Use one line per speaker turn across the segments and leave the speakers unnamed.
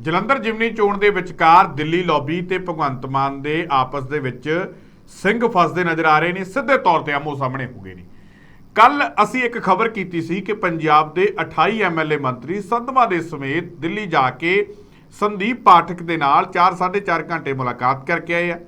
ਜਲੰਧਰ ਜਿਮਨੀ ਚੋਣ ਦੇ ਵਿਚਕਾਰ ਦਿੱਲੀ ਲੌਬੀ ਤੇ ਭਗਵੰਤ ਮਾਨ ਦੇ ਆਪਸ ਦੇ ਵਿੱਚ ਸਿੰਘ ਫਸਦੇ ਨਜ਼ਰ ਆ ਰਹੇ ਨੇ, ਸਿੱਧੇ ਤੌਰ ਤੇ ਆਮੋ ਸਾਹਮਣੇ ਹੋ ਗਏ ਨੇ। ਕੱਲ ਅਸੀਂ ਇੱਕ ਖਬਰ ਕੀਤੀ ਸੀ ਕਿ ਪੰਜਾਬ ਦੇ 28 ਐਮਐਲਏ ਮੰਤਰੀ ਸੰਧਵਾ ਦੇ ਸਮੇਤ ਦਿੱਲੀ ਜਾ ਕੇ ਸੰਦੀਪ ਪਾਠਕ ਦੇ ਨਾਲ 4.5 ਘੰਟੇ ਮੁਲਾਕਾਤ ਕਰਕੇ ਆਏ ਆ।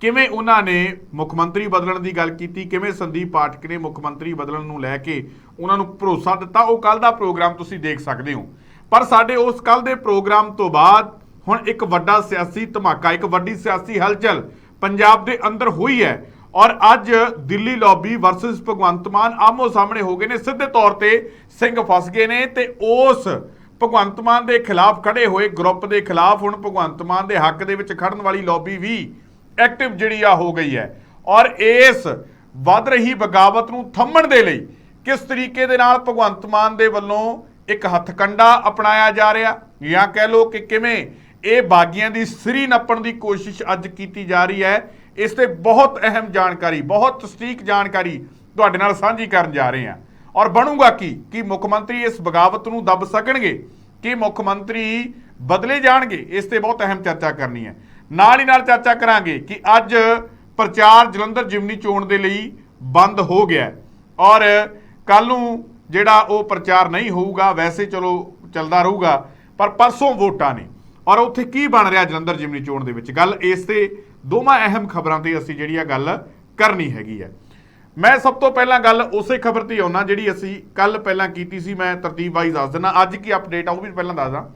ਕਿਵੇਂ ਉਹਨਾਂ ਨੇ ਮੁੱਖ ਮੰਤਰੀ ਬਦਲਣ ਦੀ ਗੱਲ ਕੀਤੀ? ਕਿਵੇਂ ਸੰਦੀਪ ਪਾਠਕ ਨੇ ਮੁੱਖ ਮੰਤਰੀ ਬਦਲਣ ਨੂੰ ਲੈ ਕੇ ਉਹਨਾਂ ਨੂੰ ਭਰੋਸਾ ਦਿੱਤਾ? ਉਹ ਕੱਲ ਦਾ ਪ੍ਰੋਗਰਾਮ ਤੁਸੀਂ ਦੇਖ ਸਕਦੇ ਹੋ। ਪਰ ਸਾਡੇ ਉਸ ਕੱਲ ਦੇ ਪ੍ਰੋਗਰਾਮ ਤੋਂ ਬਾਅਦ ਹੁਣ ਇੱਕ ਵੱਡਾ ਸਿਆਸੀ ਧਮਾਕਾ, ਇੱਕ ਵੱਡੀ ਸਿਆਸੀ ਹਲਚਲ ਪੰਜਾਬ ਦੇ ਅੰਦਰ ਹੋਈ ਹੈ ਔਰ ਅੱਜ ਦਿੱਲੀ ਲੌਬੀ ਵਰਸਸ ਭਗਵੰਤ ਮਾਨ ਆਮੋ ਸਾਹਮਣੇ ਹੋ ਗਏ ਨੇ। ਸਿੱਧੇ ਤੌਰ ਤੇ ਸਿੰਘ ਫਸ ਗਏ ਨੇ ਤੇ ਉਸ ਭਗਵੰਤ ਮਾਨ ਦੇ ਖਿਲਾਫ ਖੜੇ ਹੋਏ ਗਰੁੱਪ ਦੇ ਖਿਲਾਫ ਹੁਣ ਭਗਵੰਤ ਮਾਨ ਦੇ ਹੱਕ ਦੇ ਵਿੱਚ ਖੜਨ ਵਾਲੀ ਲੌਬੀ ਵੀ ਐਕਟਿਵ ਜਿਹੜੀ ਆ ਹੋ ਗਈ ਹੈ। ਔਰ ਇਸ ਵੱਧ ਰਹੀ ਬਗਾਵਤ ਨੂੰ ਥੰਮਣ ਦੇ ਲਈ ਕਿਸ ਤਰੀਕੇ ਦੇ ਨਾਲ ਭਗਵੰਤ ਮਾਨ ਦੇ ਵੱਲੋਂ ਇੱਕ ਹੱਥਕੰਡਾ ਅਪਣਾਇਆ ਜਾ ਰਿਹਾ। ਜਾਂ ਕਹਿ ਲਓ ਕਿ ਕਿਵੇਂ ਇਹ ਬਾਗੀਆਂ ਦੀ ਸਰੀ ਨੱਪਣ ਦੀ ਕੋਸ਼ਿਸ਼ ਅੱਜ ਕੀਤੀ ਜਾ ਰਹੀ ਹੈ। ਇਸ ਤੇ ਬਹੁਤ ਅਹਿਮ ਜਾਣਕਾਰੀ, ਬਹੁਤ ਤਸਦੀਕ ਜਾਣਕਾਰੀ ਤੁਹਾਡੇ ਨਾਲ ਸਾਂਝੀ ਕਰਨ ਜਾ ਰਹੇ ਹਾਂ। ਔਰ ਬਣੂਗਾ ਕੀ? ਕਿ ਮੁੱਖ ਮੰਤਰੀ ਇਸ ਬਗਾਵਤ ਨੂੰ ਦੱਬ ਸਕਣਗੇ? ਕਿ ਮੁੱਖ ਮੰਤਰੀ ਬਦਲੇ ਜਾਣਗੇ? ਇਸ ਤੇ ਬਹੁਤ ਅਹਿਮ ਚਰਚਾ ਕਰਨੀ ਹੈ। ਨਾਲ ਹੀ ਨਾਲ ਚਰਚਾ ਕਰਾਂਗੇ ਕਿ ਅੱਜ ਪ੍ਰਚਾਰ ਜਲੰਧਰ ਜਿਮਨੀ ਚੋਣ ਦੇ ਲਈ ਬੰਦ ਹੋ ਗਿਆ ਔਰ ਕੱਲ ਨੂੰ ਜਿਹੜਾ ਉਹ ਪ੍ਰਚਾਰ ਨਹੀਂ ਹੋਊਗਾ, ਵੈਸੇ ਚਲੋ ਚੱਲਦਾ ਰਹੂਗਾ, ਪਰ ਪਰਸੋਂ ਵੋਟਾਂ ਨੇ। ਔਰ ਉੱਥੇ ਕੀ ਬਣ ਰਿਹਾ ਜਲੰਧਰ ਜਿਮਨੀ ਚੋਣ ਦੇ ਵਿੱਚ? ਗੱਲ ਇਸ ਤੇ ਦੋਵਾਂ ਅਹਿਮ ਖਬਰਾਂ ਤੇ ਅਸੀਂ ਜਿਹੜੀ ਆ ਗੱਲ ਕਰਨੀ ਹੈਗੀ ਹੈ ਮੈਂ ਸਭ ਤੋਂ ਪਹਿਲਾਂ ਗੱਲ ਉਸੇ ਖਬਰ ਤੇ ਆਉਣਾ ਜਿਹੜੀ ਅਸੀਂ ਕੱਲ ਪਹਿਲਾਂ ਕੀਤੀ ਸੀ, ਮੈਂ ਤਰਤੀਬ ਵਾਈਜ਼ ਦੱਸ ਦਿੰਦਾ ਅੱਜ ਕੀ ਅਪਡੇਟ ਆ ਉਹ ਵੀ ਪਹਿਲਾਂ ਦੱਸਦਾ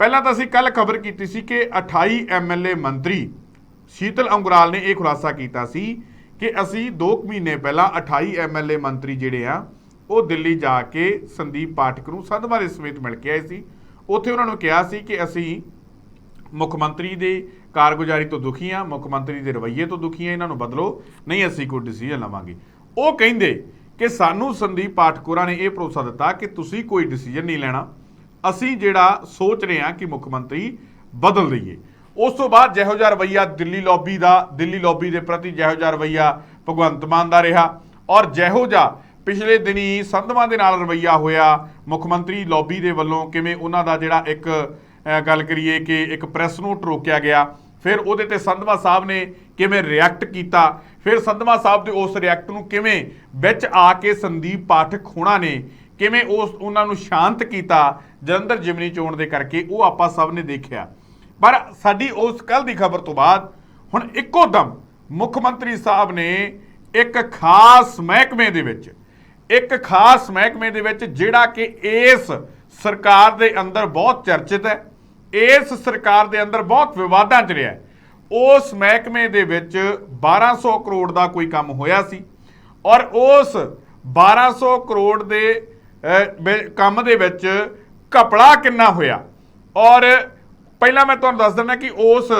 ਪਹਿਲਾਂ ਤਾਂ ਅਸੀਂ ਕੱਲ ਖਬਰ ਕੀਤੀ ਸੀ ਕਿ 28 ਐਮਐਲਏ ਮੰਤਰੀ ਸ਼ੀਤਲ ਅੰਗੁਰਾਲ ਨੇ ਇਹ ਖੁਲਾਸਾ ਕੀਤਾ ਸੀ ਕਿ ਅਸੀਂ 2 ਮਹੀਨੇ ਪਹਿਲਾਂ 28 ਐਮਐਲਏ ਮੰਤਰੀ ਜਿਹੜੇ ਆ ਉਹ ਦਿੱਲੀ ਜਾ ਕੇ ਸੰਦੀਪ ਪਾਠਕ ਨੂੰ ਸੰਧਵਾ ਦੇ ਸਮੇਤ ਮਿਲ ਕੇ ਆਏ ਸੀ। ਉੱਥੇ ਉਹਨਾਂ ਨੂੰ ਕਿਹਾ ਸੀ ਕਿ ਅਸੀਂ ਮੁੱਖ ਮੰਤਰੀ ਦੇ ਕਾਰਗੁਜ਼ਾਰੀ ਤੋਂ ਦੁਖੀ ਆ ਮੁੱਖ ਮੰਤਰੀ ਦੇ ਰਵੱਈਏ ਤੋਂ ਦੁਖੀ ਆ ਇਹਨਾਂ ਨੂੰ ਬਦਲੋ, ਨਹੀਂ ਅਸੀਂ ਕੋਈ ਡਿਸੀਜਨ ਲਵਾਂਗੇ। ਉਹ ਕਹਿੰਦੇ ਕਿ ਸਾਨੂੰ ਸੰਦੀਪ ਪਾਠਕੁਰਾ ਨੇ ਇਹ ਭਰੋਸਾ ਦਿੱਤਾ ਕਿ ਤੁਸੀਂ ਕੋਈ ਡਿਸੀਜਨ ਨਹੀਂ ਲੈਣਾ। ਅਸੀਂ ਜਿਹੜਾ ਸੋਚ ਰਹੇ ਹਾਂ ਕਿ ਮੁੱਖ ਮੰਤਰੀ ਬਦਲ ਦਈਏ। ਉਸ ਤੋਂ ਬਾਅਦ ਜਿਹੋ ਜਿਹਾ ਰਵੱਈਆ ਦਿੱਲੀ ਲੌਬੀ ਦਾ, ਦਿੱਲੀ ਲੌਬੀ ਦੇ ਪ੍ਰਤੀ ਜਿਹੋ ਜਿਹਾ ਰਵੱਈਆ ਭਗਵੰਤ ਮਾਨ ਦਾ ਰਿਹਾ ਔਰ ਜਿਹੋ ਜਿਹਾ ਪਿਛਲੇ ਦਿਨੀ ਸੰਧਵਾਂ ਦੇ ਨਾਲ ਰਵੱਈਆ ਹੋਇਆ ਮੁੱਖ ਮੰਤਰੀ ਲੌਬੀ ਦੇ ਵੱਲੋਂ ਕਿਵੇਂ ਉਹਨਾਂ ਦਾ ਜਿਹੜਾ ਇੱਕ ਗੱਲ ਕਰੀਏ ਕਿ ਇੱਕ ਪ੍ਰੈਸ ਨੋਟ ਰੋਕਿਆ ਗਿਆ, ਫਿਰ ਉਹਦੇ ਤੇ ਸੰਧਵਾ ਸਾਹਿਬ ਨੇ ਕਿਵੇਂ ਰਿਐਕਟ ਕੀਤਾ, ਫਿਰ ਸੰਧਵਾ ਸਾਹਿਬ ਦੇ ਉਸ ਰਿਐਕਟ ਨੂੰ ਕਿਵੇਂ ਵਿੱਚ ਆ ਕੇ ਸੰਦੀਪ ਪਾਠਕ ਹੋਣਾ ਨੇ, ਕਿਵੇਂ ਉਸ, ਉਹਨਾਂ ਨੂੰ ਸ਼ਾਂਤ ਕੀਤਾ, ਜਲੰਧਰ ਜਿਮਨੀ ਚੋਣ ਦੇ ਕਰਕੇ ਉਹ ਆਪਾਂ ਸਭ ਨੇ ਦੇਖਿਆ। ਪਰ ਸਾਡੀ ਉਸ ਕੱਲ ਦੀ ਖਬਰ ਤੋਂ ਬਾਅਦ ਹੁਣ ਇੱਕੋ ਦਮ ਮੁੱਖ ਮੰਤਰੀ ਸਾਹਿਬ ਨੇ ਇੱਕ ਖਾਸ ਮਹਿਕਮੇ ਦੇ ਵਿੱਚ ਇੱਕ ਖਾਸ ਮਹਿਕਮੇ ਦੇ ਵਿੱਚ ਜਿਹੜਾ ਕਿ ਇਸ ਸਰਕਾਰ ਦੇ ਅੰਦਰ ਬਹੁਤ ਚਰਚਿਤ ਹੈ, ਇਸ ਸਰਕਾਰ ਦੇ ਅੰਦਰ ਬਹੁਤ ਵਿਵਾਦਾਂ 'ਚ ਰਿਹਾ ਉਸ ਮਹਿਕਮੇ ਦੇ ਵਿੱਚ 1200 ਕਰੋੜ ਦਾ ਕੋਈ ਕੰਮ ਹੋਇਆ ਸੀ ਔਰ ਉਸ 1200 ਕਰੋੜ ਦੇ ਕੰਮ ਦੇ ਵਿੱਚ ਘਪਲਾ ਕਿੰਨਾ ਹੋਇਆ? ਔਰ ਪਹਿਲਾਂ ਮੈਂ ਤੁਹਾਨੂੰ ਦੱਸ ਦਿੰਦਾ ਕਿ ਉਸ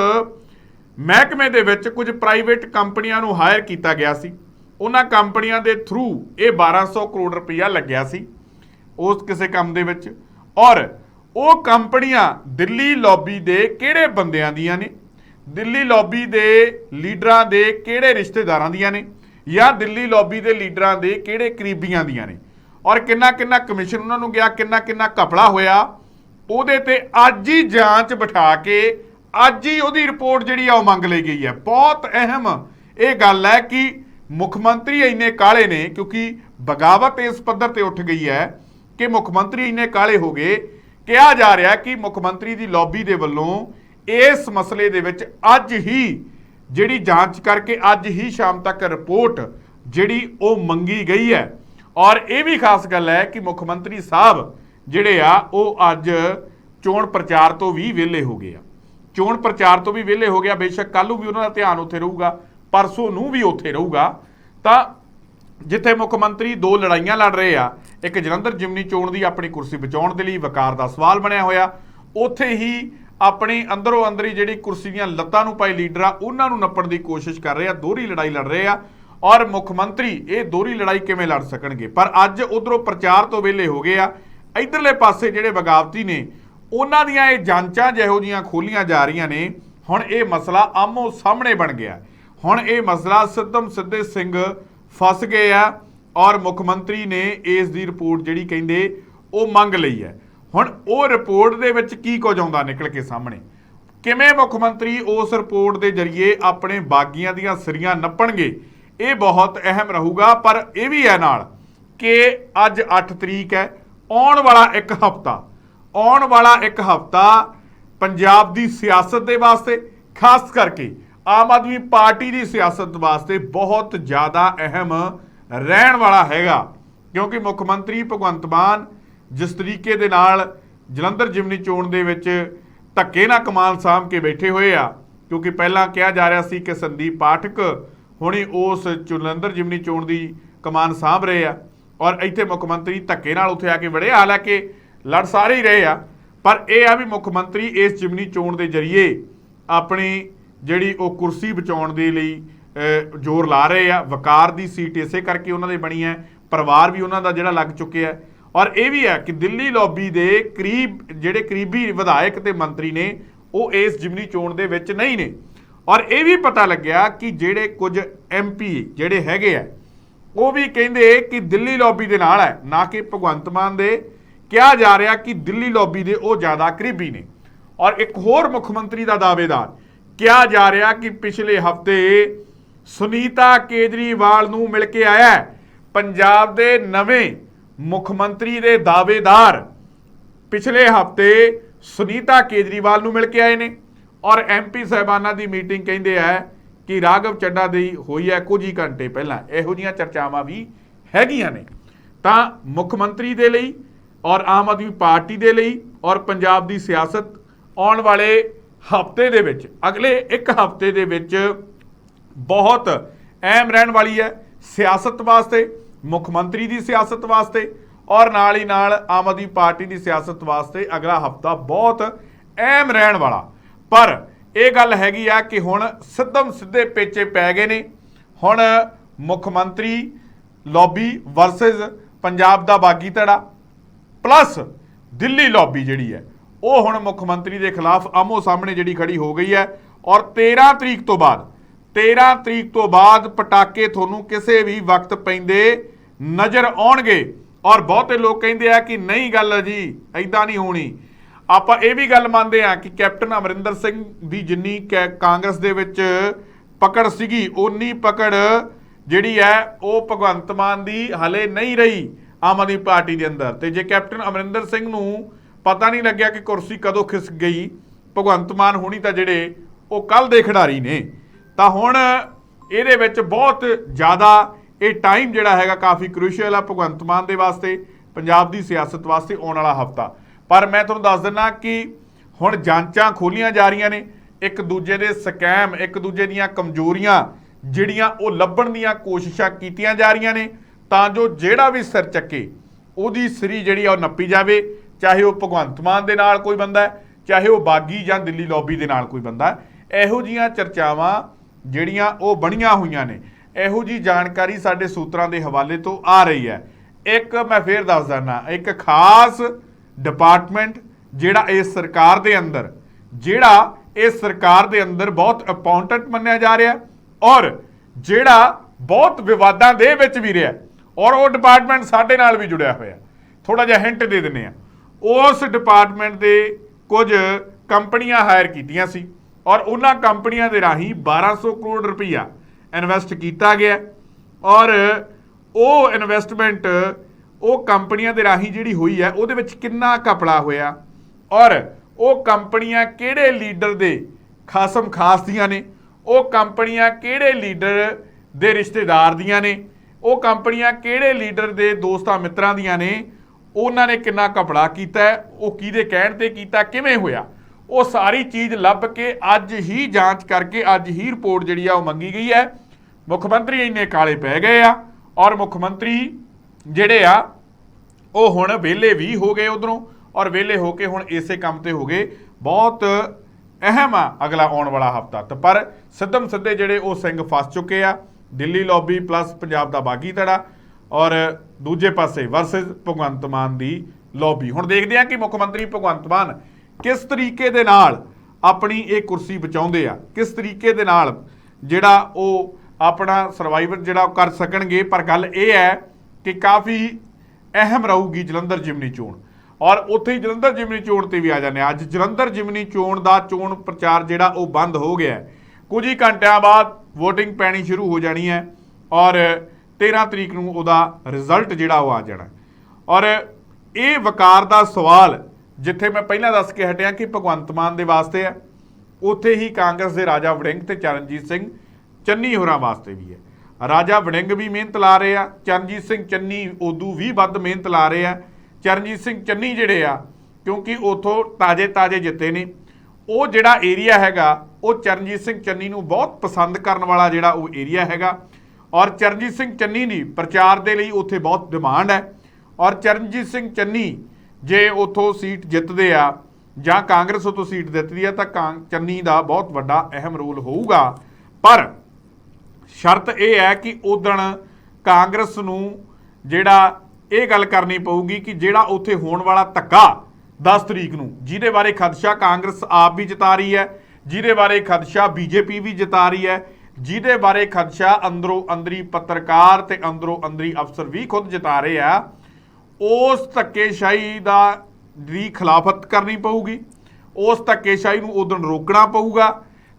ਮਹਿਕਮੇ ਦੇ ਵਿੱਚ ਕੁਝ ਪ੍ਰਾਈਵੇਟ ਕੰਪਨੀਆਂ ਨੂੰ ਹਾਇਰ ਕੀਤਾ ਗਿਆ ਸੀ। ਉਹਨਾਂ ਕੰਪਨੀਆਂ ਦੇ ਥਰੂ ਇਹ 1200 ਕਰੋੜ ਰੁਪਈਆ ਲੱਗਿਆ ਸੀ ਉਸ ਕਿਸੇ ਕੰਮ ਦੇ ਵਿੱਚ। ਔਰ ਉਹ ਕੰਪਨੀਆਂ ਦਿੱਲੀ ਲੌਬੀ ਦੇ ਕਿਹੜੇ ਬੰਦਿਆਂ ਦੀਆਂ ਨੇ? ਦਿੱਲੀ ਲੌਬੀ ਦੇ ਲੀਡਰਾਂ ਦੇ ਕਿਹੜੇ ਰਿਸ਼ਤੇਦਾਰਾਂ ਦੀਆਂ ਨੇ? ਜਾਂ ਦਿੱਲੀ ਲੌਬੀ ਦੇ ਲੀਡਰਾਂ ਦੇ ਕਿਹੜੇ ਕਰੀਬੀਆਂ ਦੀਆਂ ਨੇ? ਔਰ ਕਿੰਨਾ ਕਿੰਨਾ ਕਮਿਸ਼ਨ ਉਹਨਾਂ ਨੂੰ ਗਿਆ ਕਿੰਨਾ ਕਿੰਨਾ ਘਪਲਾ ਹੋਇਆ, ਉਹਦੇ ਤੇ ਅੱਜ ਹੀ ਜਾਂਚ ਬਿਠਾ ਕੇ, ਅੱਜ ਹੀ ਉਹਦੀ ਰਿਪੋਰਟ ਜਿਹੜੀ ਆ ਉਹ ਮੰਗ ਲਈ ਗਈ ਹੈ। ਬਹੁਤ ਅਹਿਮ ਇਹ ਗੱਲ ਹੈ ਕਿ ਮੁੱਖ ਮੰਤਰੀ ਇੰਨੇ ਕਾਲੇ ਨੇ ਕਿਉਂਕਿ ਬਗਾਵਤ ਇਸ ਪੱਧਰ ਤੇ ਉੱਠ ਗਈ ਹੈ ਕਿ ਮੁੱਖ ਮੰਤਰੀ ਇੰਨੇ ਕਾਲੇ ਹੋ ਗਏ, ਕਿਹਾ ਜਾ ਰਿਹਾ ਕਿ ਮੁੱਖ ਮੰਤਰੀ ਦੀ ਲੌਬੀ ਦੇ ਵੱਲੋਂ ਇਸ ਮਸਲੇ ਦੇ ਵਿੱਚ ਅੱਜ ਹੀ ਜਿਹੜੀ ਜਾਂਚ ਕਰਕੇ ਅੱਜ ਹੀ ਸ਼ਾਮ ਤੱਕ ਰਿਪੋਰਟ ਜਿਹੜੀ ਉਹ ਮੰਗੀ ਗਈ ਹੈ। ਔਰ ਇਹ ਵੀ ਖਾਸ ਗੱਲ ਹੈ ਕਿ ਮੁੱਖ ਮੰਤਰੀ ਸਾਹਿਬ ਜਿਹੜੇ ਆ, ਉਹ ਅੱਜ ਚੋਣ ਪ੍ਰਚਾਰ ਤੋਂ ਵੀ ਵਿਹਲੇ ਹੋ ਗਏ ਆ। ਚੋਣ ਪ੍ਰਚਾਰ ਤੋਂ ਵੀ ਵਿਹਲੇ ਹੋ ਗਿਆ ਬੇਸ਼ੱਕ ਕੱਲ੍ਹ ਨੂੰ ਵੀ ਉਹਨਾਂ ਦਾ ਧਿਆਨ ਉੱਥੇ ਰਹੂਗਾ। ਪਰਸੋਂ ਨੂੰ ਵੀ ਉੱਥੇ ਰਹੂਗਾ, ਤਾਂ ਜਿੱਥੇ ਮੁੱਖ ਮੰਤਰੀ ਦੋ ਲੜਾਈਆਂ ਲੜ ਰਹੇ ਆ, ਇੱਕ ਜਲੰਧਰ ਜਿਮਨੀ ਚੋਣ ਦੀ ਆਪਣੀ ਕੁਰਸੀ ਬਚਾਉਣ ਦੇ ਲਈ ਵਕਾਰ ਦਾ ਸਵਾਲ ਬਣਿਆ ਹੋਇਆ, ਉੱਥੇ ਹੀ ਆਪਣੀ ਅੰਦਰੋਂ ਅੰਦਰੀ ਜਿਹੜੀ ਕੁਰਸੀ ਦੀਆਂ ਲੱਤਾਂ ਨੂੰ ਪਾਈ ਲੀਡਰ ਆ, ਉਹਨਾਂ ਨੂੰ ਨੱਪਣ ਦੀ ਕੋਸ਼ਿਸ਼ ਕਰ ਰਹੇ ਆ, ਦੋਹਰੀ ਲੜਾਈ ਲੜ ਰਹੇ ਆ, ਔਰ ਮੁੱਖ ਮੰਤਰੀ ਇਹ ਦੋਹਰੀ ਲੜਾਈ ਕਿਵੇਂ ਲੜ ਸਕਣਗੇ? ਪਰ ਅੱਜ ਉਧਰੋਂ ਪ੍ਰਚਾਰ ਤੋਂ ਵਿਹਲੇ ਹੋ ਗਏ ਆ, ਇਧਰਲੇ ਪਾਸੇ ਜਿਹੜੇ ਬਗਾਵਤੀ ਨੇ, ਉਹਨਾਂ ਦੀਆਂ ਇਹ ਜਾਂਚਾਂ ਜਿਹੋ ਜੀਆਂ ਖੋਲੀਆਂ ਜਾ ਰਹੀਆਂ ਨੇ, ਹੁਣ ਇਹ ਮਸਲਾ ਆਮੋ ਸਾਹਮਣੇ ਬਣ ਗਿਆ। ਹੁਣ ਇਹ ਮਸਲਾ ਸਿੱਧਮ ਸਿੱਧੇ ਸਿੰਘ ਫਸ ਗਏ ਆ ਔਰ ਮੁੱਖ ਮੰਤਰੀ ਨੇ ਇਸ ਦੀ ਰਿਪੋਰਟ ਜਿਹੜੀ ਕਹਿੰਦੇ ਉਹ ਮੰਗ ਲਈ ਹੈ। ਹੁਣ ਉਹ ਰਿਪੋਰਟ ਦੇ ਵਿੱਚ ਕੀ ਕੁਝ ਆਉਂਦਾ ਨਿਕਲ ਕੇ ਸਾਹਮਣੇ? ਕਿਵੇਂ ਮੁੱਖ ਮੰਤਰੀ ਉਸ ਰਿਪੋਰਟ ਦੇ ਜ਼ਰੀਏ ਆਪਣੇ ਬਾਗੀਆਂ ਦੀਆਂ ਸਰੀਆਂ ਨੱਪਣਗੇ? ਇਹ ਬਹੁਤ ਅਹਿਮ ਰਹੂਗਾ, ਪਰ ਇਹ ਵੀ ਹੈ ਨਾਲ ਕਿ ਅੱਜ 8 ਤਰੀਕ ਹੈ, ਆਉਣ ਵਾਲਾ ਇੱਕ ਹਫਤਾ, ਆਉਣ ਵਾਲਾ ਇੱਕ ਹਫਤਾ ਪੰਜਾਬ ਦੀ ਸਿਆਸਤ ਦੇ ਵਾਸਤੇ, ਖਾਸ ਕਰਕੇ ਆਮ ਆਦਮੀ ਪਾਰਟੀ ਦੀ ਸਿਆਸਤ ਵਾਸਤੇ ਬਹੁਤ ਜ਼ਿਆਦਾ ਅਹਿਮ ਰਹਿਣ ਵਾਲਾ ਹੈਗਾ। ਕਿਉਂਕਿ ਮੁੱਖ ਮੰਤਰੀ ਭਗਵੰਤ ਮਾਨ ਜਿਸ ਤਰੀਕੇ ਦੇ ਨਾਲ ਜਲੰਧਰ ਜਿਮਨੀ ਚੋਣ ਦੇ ਵਿੱਚ ਧੱਕੇ ਨਾਲ ਕਮਾਲ ਸਾਂਭ ਕੇ ਬੈਠੇ ਹੋਏ ਆ, ਕਿਉਂਕਿ ਪਹਿਲਾਂ ਕਿਹਾ ਜਾ ਰਿਹਾ ਸੀ ਕਿ ਸੰਦੀਪ ਪਾਠਕ ਹੁਣੀ ਉਸ ਜਲੰਧਰ ਜਿਮਨੀ ਚੋਣ ਦੀ ਕਮਾਨ ਸਾਂਭ ਰਹੇ ਆ ਔਰ ਇੱਥੇ ਮੁੱਖ ਮੰਤਰੀ ਧੱਕੇ ਨਾਲ ਉੱਥੇ ਆ ਕੇ ਵੜੇ ਹਾਲਾਂਕਿ ਲੜ ਸਾਰੇ ਹੀ ਰਹੇ ਆ। ਪਰ ਇਹ ਆ ਵੀ ਮੁੱਖ ਮੰਤਰੀ ਇਸ ਜਿਮਨੀ ਚੋਣ ਦੇ ਜ਼ਰੀਏ ਆਪਣੀ ਜਿਹੜੀ ਉਹ ਕੁਰਸੀ ਬਚਾਉਣ ਦੇ ਲਈ ਜ਼ੋਰ ਲਾ ਰਹੇ ਆ, ਵਕਾਰ ਦੀ ਸੀਟ ਇਸੇ ਕਰਕੇ ਉਹਨਾਂ ਦੇ ਬਣੀ ਹੈ, ਪਰਿਵਾਰ ਵੀ ਉਹਨਾਂ ਦਾ ਜਿਹੜਾ ਲੱਗ ਚੁੱਕਿਆ ਹੈ। ਔਰ ਇਹ ਵੀ ਹੈ ਕਿ ਦਿੱਲੀ ਲੌਬੀ ਦੇ ਕਰੀਬ, ਜਿਹੜੇ ਕਰੀਬੀ ਵਿਧਾਇਕ ਤੇ ਮੰਤਰੀ ਨੇ, ਉਹ ਇਸ ਜਿਮਨੀ ਚੋਣ ਦੇ ਵਿੱਚ ਨਹੀਂ ਨੇ। ਔਰ ਇਹ ਵੀ ਪਤਾ ਲੱਗਿਆ ਕਿ ਜਿਹੜੇ ਕੁਝ ਐਮਪੀ ਜਿਹੜੇ ਹੈਗੇ ਆ, ਉਹ ਵੀ ਕਹਿੰਦੇ ਕਿ ਦਿੱਲੀ ਲੌਬੀ ਦੇ ਨਾਲ ਹੈ, ਨਾ ਕਿ ਭਗਵੰਤ ਮਾਨ ਦੇ। ਕਿਹਾ ਜਾ ਰਿਹਾ ਕਿ ਦਿੱਲੀ ਲੌਬੀ ਦੇ ਉਹ ਜ਼ਿਆਦਾ ਕਰੀਬੀ ਨੇ। ਔਰ ਇੱਕ ਹੋਰ ਮੁੱਖ ਮੰਤਰੀ ਦਾ ਦਾਅਵੇਦਾਰ ਕਿਹਾ ਜਾ ਰਿਹਾ ਕਿ ਪਿਛਲੇ ਹਫ਼ਤੇ ਸੁਨੀਤਾ ਕੇਜਰੀਵਾਲ ਨੂੰ ਮਿਲ ਕੇ ਆਇਆ ਪੰਜਾਬ ਦੇ ਨਵੇਂ ਮੁੱਖ ਮੰਤਰੀ ਦੇ ਦਾਅਵੇਦਾਰ ਪਿਛਲੇ ਹਫ਼ਤੇ ਸੁਨੀਤਾ ਕੇਜਰੀਵਾਲ ਨੂੰ ਮਿਲ ਕੇ ਆਏ ਨੇ ਔਰ ਐਮਪੀ ਸਾਹਿਬਾਨਾਂ ਦੀ ਮੀਟਿੰਗ ਕਹਿੰਦੇ ਆ ਕਿ ਰਾਘਵ ਚੱਡਾ ਦੀ ਹੋਈ ਹੈ ਕੁਝ ਹੀ ਘੰਟੇ ਪਹਿਲਾਂ। ਇਹੋ ਜੀਆਂ ਚਰਚਾਵਾਂ ਵੀ ਹੈਗੀਆਂ ਨੇ। ਤਾਂ ਮੁੱਖ ਮੰਤਰੀ ਦੇ ਲਈ ਔਰ ਆਮ ਆਦਮੀ ਪਾਰਟੀ ਦੇ ਲਈ ਔਰ ਪੰਜਾਬ ਦੀ ਸਿਆਸਤ ਆਉਣ ਵਾਲੇ ਹਫ਼ਤੇ ਦੇ ਵਿੱਚ, ਅਗਲੇ ਇੱਕ ਹਫ਼ਤੇ ਦੇ ਵਿੱਚ ਬਹੁਤ ਅਹਿਮ ਰਹਿਣ ਵਾਲੀ ਹੈ ਸਿਆਸਤ ਵਾਸਤੇ, ਮੁੱਖ ਮੰਤਰੀ ਦੀ ਸਿਆਸਤ ਵਾਸਤੇ ਔਰ ਨਾਲ ਹੀ ਨਾਲ ਆਮ ਆਦਮੀ ਪਾਰਟੀ ਦੀ ਸਿਆਸਤ ਵਾਸਤੇ ਅਗਲਾ ਹਫਤਾ ਬਹੁਤ ਅਹਿਮ ਰਹਿਣ ਵਾਲਾ। ਪਰ ਇਹ ਗੱਲ ਹੈਗੀ ਆ ਕਿ ਹੁਣ ਸਿੱਧਮ ਸਿੱਧੇ ਪੇਚੇ ਪੈ ਗਏ ਨੇ। ਹੁਣ ਮੁੱਖ ਮੰਤਰੀ ਲੌਬੀ ਵਰਸਸ ਪੰਜਾਬ ਦਾ ਬਾਗੀ ਧੜਾ, ਪਲੱਸ ਦਿੱਲੀ ਲੌਬੀ ਜਿਹੜੀ ਹੈ ਉਹ ਹੁਣ ਮੁੱਖ ਮੰਤਰੀ ਦੇ ਖਿਲਾਫ ਆਮੋ ਸਾਹਮਣੇ ਜਿਹੜੀ ਖੜੀ ਹੋ ਗਈ ਹੈ ਔਰ 13 ਤਰੀਕ ਤੋਂ ਬਾਅਦ 13 ਤਰੀਕ ਤੋਂ ਬਾਅਦ ਪਟਾਕੇ ਤੁਹਾਨੂੰ ਕਿਸੇ ਵੀ ਵਕਤ ਪੈਂਦੇ ਨਜ਼ਰ ਆਉਣਗੇ। ਔਰ ਬਹੁਤੇ ਲੋਕ ਕਹਿੰਦੇ ਆ ਕਿ ਨਹੀਂ ਗੱਲ ਜੀ ਐਦਾਂ ਨਹੀਂ ਹੋਣੀ। ਆਪਾਂ ਇਹ ਵੀ ਗੱਲ ਮੰਨਦੇ ਆ ਕਿ ਕੈਪਟਨ ਅਮਰਿੰਦਰ ਸਿੰਘ ਦੀ ਜਿੰਨੀ ਕੈ- ਕਾਂਗਰਸ ਦੇ ਵਿੱਚ ਪਕੜ ਸੀਗੀ ਉਨੀ ਪਕੜ ਜਿਹੜੀ ਹੈ ਉਹ ਭਗਵੰਤ ਮਾਨ ਦੀ ਹਲੇ ਨਹੀਂ ਰਹੀ ਆਮ ਆਦਮੀ ਪਾਰਟੀ ਦੇ ਅੰਦਰ। ਤੇ ਜੇ ਕੈਪਟਨ ਅਮਰਿੰਦਰ ਸਿੰਘ ਨੂੰ ਪਤਾ ਨਹੀਂ ਲੱਗਿਆ ਕਿ ਕੁਰਸੀ ਕਦੋਂ ਖਿਸ ਗਈ। ਭਗਵੰਤ ਮਾਨ ਹੁਣੀ ਤਾਂ ਜਿਹੜੇ ਉਹ ਕੱਲ ਦੇ ਖਿਡਾਰੀ ਨੇ। ਤਾਂ ਹੁਣ ਇਹਦੇ ਵਿੱਚ ਬਹੁਤ ਜ਼ਿਆਦਾ ਇਹ ਟਾਈਮ ਜਿਹੜਾ ਹੈਗਾ ਕਾਫੀ ਕ੍ਰੂਸ਼ੀਅਲ ਆ ਭਗਵੰਤ ਮਾਨ ਦੇ ਵਾਸਤੇ, ਪੰਜਾਬ ਦੀ ਸਿਆਸਤ ਵਾਸਤੇ ਆਉਣ ਵਾਲਾ ਹਫਤਾ। ਪਰ ਮੈਂ ਤੁਹਾਨੂੰ ਦੱਸ ਦਿੰਦਾ ਕਿ ਹੁਣ ਜਾਂਚਾਂ ਖੋਲੀਆਂ ਜਾ ਰਹੀਆਂ ਨੇ। ਇੱਕ ਦੂਜੇ ਦੇ ਸਕੈਮ ਇੱਕ ਦੂਜੇ ਦੀਆਂ ਕਮਜ਼ੋਰੀਆਂ ਜਿਹੜੀਆਂ ਉਹ ਲੱਭਣ ਦੀਆਂ ਕੋਸ਼ਿਸ਼ਾਂ ਕੀਤੀਆਂ ਜਾ ਰਹੀਆਂ ਨੇ। ਤਾਂ ਜੋ ਜਿਹੜਾ ਵੀ ਸਿਰ ਚੱਕੇ, ਉਹਦੀ ਸਰੀ ਜਿਹੜੀ ਆ ਉਹ ਨੱਪੀ ਜਾਵੇ। ਚਾਹੇ ਉਹ ਭਗਵੰਤ ਮਾਨ ਦੇ ਨਾਲ ਕੋਈ ਬੰਦਾ ਹੈ, ਚਾਹੇ ਉਹ ਬਾਗੀ ਜਾਂ ਦਿੱਲੀ ਲੌਬੀ ਦੇ ਨਾਲ ਕੋਈ ਬੰਦਾ ਹੈ, ਇਹੋ ਜੀਆਂ ਚਰਚਾਵਾਂ ਜਿਹੜੀਆਂ ਉਹ ਬਣੀਆਂ ਹੋਈਆਂ ਨੇ, ਇਹੋ ਜੀ ਜਾਣਕਾਰੀ ਸਾਡੇ ਸੂਤਰਾਂ ਦੇ ਹਵਾਲੇ ਤੋਂ ਆ ਰਹੀ ਹੈ। ਇੱਕ ਮੈਂ ਫੇਰ ਦੱਸ ਦਿੰਦਾ, ਇੱਕ ਖਾਸ ਡਿਪਾਰਟਮੈਂਟ ਜਿਹੜਾ ਇਸ ਸਰਕਾਰ ਦੇ ਅੰਦਰ, ਜਿਹੜਾ ਇਸ ਸਰਕਾਰ ਦੇ ਅੰਦਰ ਬਹੁਤ ਇੰਪੋਰਟੈਂਟ ਮੰਨਿਆ ਜਾ ਰਿਹਾ ਔਰ ਜਿਹੜਾ ਬਹੁਤ ਵਿਵਾਦਾਂ ਦੇ ਵਿੱਚ ਵੀ ਰਿਹਾ ਔਰ ਉਹ ਡਿਪਾਰਟਮੈਂਟ ਸਾਡੇ ਨਾਲ ਵੀ ਜੁੜਿਆ ਹੋਇਆ ਥੋੜਾ ਜਿਹਾ ਹਿੰਟ ਦੇ ਦਿੰਨੇ ਆ ਉਸ ਡਿਪਾਰਟਮੈਂਟ ਦੇ ਕੁਝ ਕੰਪਨੀਆਂ ਹਾਇਰ ਕੀਤੀਆਂ ਸੀ ਔਰ ਉਹਨਾਂ ਕੰਪਨੀਆਂ ਦੇ ਰਾਹੀਂ 1200 ਕਰੋੜ ਰੁਪਈਆ ਇਨਵੈਸਟ ਕੀਤਾ ਗਿਆ ਔਰ ਉਹ ਇਨਵੈਸਟਮੈਂਟ ਉਹ ਕੰਪਨੀਆਂ ਦੇ ਰਾਹੀਂ ਜਿਹੜੀ ਹੋਈ ਹੈ, ਉਹਦੇ ਵਿੱਚ ਕਿੰਨਾ ਕਪੜਾ ਹੋਇਆ ਔਰ ਉਹ ਕੰਪਨੀਆਂ ਕਿਹੜੇ ਲੀਡਰ ਦੇ ਖਾਸਮ ਖਾਸ ਦੀਆਂ ਨੇ, ਉਹ ਕੰਪਨੀਆਂ ਕਿਹੜੇ ਲੀਡਰ ਦੇ ਰਿਸ਼ਤੇਦਾਰ ਦੀਆਂ ਨੇ, ਉਹ ਕੰਪਨੀਆਂ ਕਿਹੜੇ ਲੀਡਰ ਦੇ ਦੋਸਤਾਂ ਮਿੱਤਰਾਂ ਦੀਆਂ ਨੇ ਉਹਨਾਂ ਨੇ ਕਿੰਨਾ ਕਪੜਾ ਕੀਤਾ ਉਹ ਕਿਹਦੇ ਕਹਿਣ ਤੇ ਕੀਤਾ, ਕਿਵੇਂ ਹੋਇਆ? ਉਹ ਸਾਰੀ ਚੀਜ਼ ਲੱਭ ਕੇ ਅੱਜ ਹੀ ਜਾਂਚ ਕਰਕੇ, ਅੱਜ ਹੀ ਰਿਪੋਰਟ ਜਿਹੜੀ ਆ ਉਹ ਮੰਗੀ ਗਈ ਹੈ। ਮੁੱਖ ਮੰਤਰੀ ਇੰਨੇ ਕਾਲੇ ਪੈ ਗਏ ਆ ਔਰ ਮੁੱਖ ਮੰਤਰੀ ਜਿਹੜੇ ਆ, ਉਹ ਹੁਣ ਵਿਹਲੇ ਵੀ ਹੋ ਗਏ ਉਧਰੋਂ ਔਰ ਵਿਹਲੇ ਹੋ ਕੇ ਹੁਣ ਇਸੇ ਕੰਮ ਤੇ ਹੋ ਗਏ। ਬਹੁਤ ਅਹਿਮ ਆ ਅਗਲਾ ਆਉਣ ਵਾਲਾ ਹਫਤਾ। ਤੇ ਪਰ ਸਿੱਧਮ ਸਿੱਧੇ ਜਿਹੜੇ ਉਹ ਸਿੰਘ ਫਸ ਚੁੱਕੇ ਆ, ਦਿੱਲੀ ਲੌਬੀ ਪਲੱਸ ਪੰਜਾਬ ਦਾ ਬਾਗੀ ਧੜਾ ਔਰ ਦੂਜੇ ਪਾਸੇ ਵਰਸਸ ਭਗਵੰਤ ਮਾਨ ਦੀ ਲੌਬੀ ਹੁਣ ਦੇਖਦੇ ਆ ਕਿ ਮੁੱਖ ਮੰਤਰੀ ਭਗਵੰਤ ਮਾਨ ਕਿਸ ਤਰੀਕੇ ਦੇ ਨਾਲ ਆਪਣੀ ਇਹ ਕੁਰਸੀ ਬਚਾਉਂਦੇ ਆ। ਕਿਸ ਤਰੀਕੇ ਦੇ ਨਾਲ ਜਿਹੜਾ ਉਹ ਆਪਣਾ ਸਰਵਾਈਵਰ ਜਿਹੜਾ ਉਹ ਕਰ ਸਕਣਗੇ। ਪਰ ਗੱਲ ਇਹ ਹੈ ਕਿ ਕਾਫੀ ਅਹਿਮ ਰਹੂਗੀ ਜਲੰਧਰ ਜਿਮਨੀ ਚੋਣ। ਔਰ ਉੱਥੇ ਹੀ ਜਲੰਧਰ ਜਿਮਨੀ ਚੋਣ ਤੇ ਵੀ ਆ ਜਾਂਦੇ ਹਾਂ। ਅੱਜ ਜਲੰਧਰ ਜਿਮਨੀ ਚੋਣ ਦਾ ਚੋਣ ਪ੍ਰਚਾਰ ਜਿਹੜਾ ਉਹ ਬੰਦ ਹੋ ਗਿਆ ਕੁਝ ਹੀ ਘੰਟਿਆਂ ਬਾਅਦ VOTING ਪੈਣੀ ਸ਼ੁਰੂ ਹੋ ਜਾਣੀ ਹੈ। ਔਰ 13 ਤਰੀਕ ਨੂੰ ਉਹਦਾ ਰਿਜ਼ਲਟ ਜਿਹੜਾ ਉਹ ਆ ਜਾਣਾ। ਔਰ ਇਹ ਵਕਾਰ ਦਾ ਸਵਾਲ ਜਿੱਥੇ ਮੈਂ ਪਹਿਲਾਂ ਦੱਸ ਕੇ ਹਟਿਆ ਕਿ ਭਗਵੰਤ ਮਾਨ ਦੇ ਵਾਸਤੇ ਹੈ ਉੱਥੇ ਹੀ ਕਾਂਗਰਸ ਦੇ ਰਾਜਾ ਵੜਿੰਗ ਤੇ ਚਰਨਜੀਤ ਸਿੰਘ ਚੰਨੀ ਹੋਰਾਂ ਵਾਸਤੇ ਵੀ ਹੈ। ਰਾਜਾ ਵੜਿੰਗ ਵੀ ਮਿਹਨਤ ਲਾ ਰਹੇ ਆ, ਚਰਨਜੀਤ ਸਿੰਘ ਚੰਨੀ ਉਦੋਂ ਵੀ ਵੱਧ ਮਿਹਨਤ ਲਾ ਰਹੇ ਆ। ਚਰਨਜੀਤ ਸਿੰਘ ਚੰਨੀ ਜਿਹੜੇ ਆ, ਕਿਉਂਕਿ ਉਥੋਂ ਤਾਜੇ ਤਾਜੇ ਜਿੱਤੇ ਨੇ। ਉਹ ਜਿਹੜਾ ਏਰੀਆ ਹੈਗਾ, ਉਹ ਚਰਨਜੀਤ ਸਿੰਘ ਚੰਨੀ ਨੂੰ ਬਹੁਤ ਪਸੰਦ ਕਰਨ ਵਾਲਾ ਜਿਹੜਾ ਉਹ ਏਰੀਆ ਹੈਗਾ। ਔਰ ਚਰਨਜੀਤ ਸਿੰਘ ਚੰਨੀ ਦੀ ਪ੍ਰਚਾਰ ਦੇ ਲਈ ਉੱਥੇ ਬਹੁਤ ਡਿਮਾਂਡ ਹੈ। ਔਰ ਚਰਨਜੀਤ ਸਿੰਘ ਚੰਨੀ ਜੇ ਉਥੋਂ ਸੀਟ ਜਿੱਤਦੇ ਆ ਜਾਂ ਕਾਂਗਰਸ ਉਤੋਂ ਸੀਟ ਜਿੱਤਦੀ ਆ ਤਾਂ ਕਾਂ ਚੰਨੀ ਦਾ ਬਹੁਤ ਵੱਡਾ ਅਹਿਮ ਰੋਲ ਹੋਊਗਾ। ਪਰ ਸ਼ਰਤ ਇਹ ਹੈ ਕਿ ਉਦਣ ਕਾਂਗਰਸ ਨੂੰ ਜਿਹੜਾ ਇਹ ਗੱਲ ਕਰਨੀ ਪਊਗੀ ਕਿ ਜਿਹੜਾ ਉੱਥੇ ਹੋਣ ਵਾਲਾ ਧੱਕਾ 10 ਤਰੀਕ ਨੂੰ, ਜਿਹਦੇ ਬਾਰੇ ਖਦਸ਼ਾ ਕਾਂਗਰਸ ਆਪ ਵੀ ਜਤਾ ਰਹੀ ਹੈ, ਜਿਹਦੇ ਬਾਰੇ ਖਦਸ਼ਾ ਬੀਜੇਪੀ ਵੀ ਜਤਾ ਰਹੀ ਹੈ ਜਿਹਦੇ ਬਾਰੇ ਖਦਸ਼ਾ ਅੰਦਰੋਂ ਅੰਦਰੀ ਪੱਤਰਕਾਰ ਤੇ ਅੰਦਰੋਂ ਅੰਦਰੀ ਅਫਸਰ ਵੀ ਖੁਦ ਜਤਾ ਰਹੇ ਆ, ਉਸ ਧੱਕੇਸ਼ਾਹੀ ਦਾ ਦੀ ਖਿਲਾਫਤ ਕਰਨੀ ਪਊਗੀ, ਉਸ ਧੱਕੇਸ਼ਾਹੀ ਨੂੰ ਉਦੋਂ ਰੋਕਣਾ ਪਊਗਾ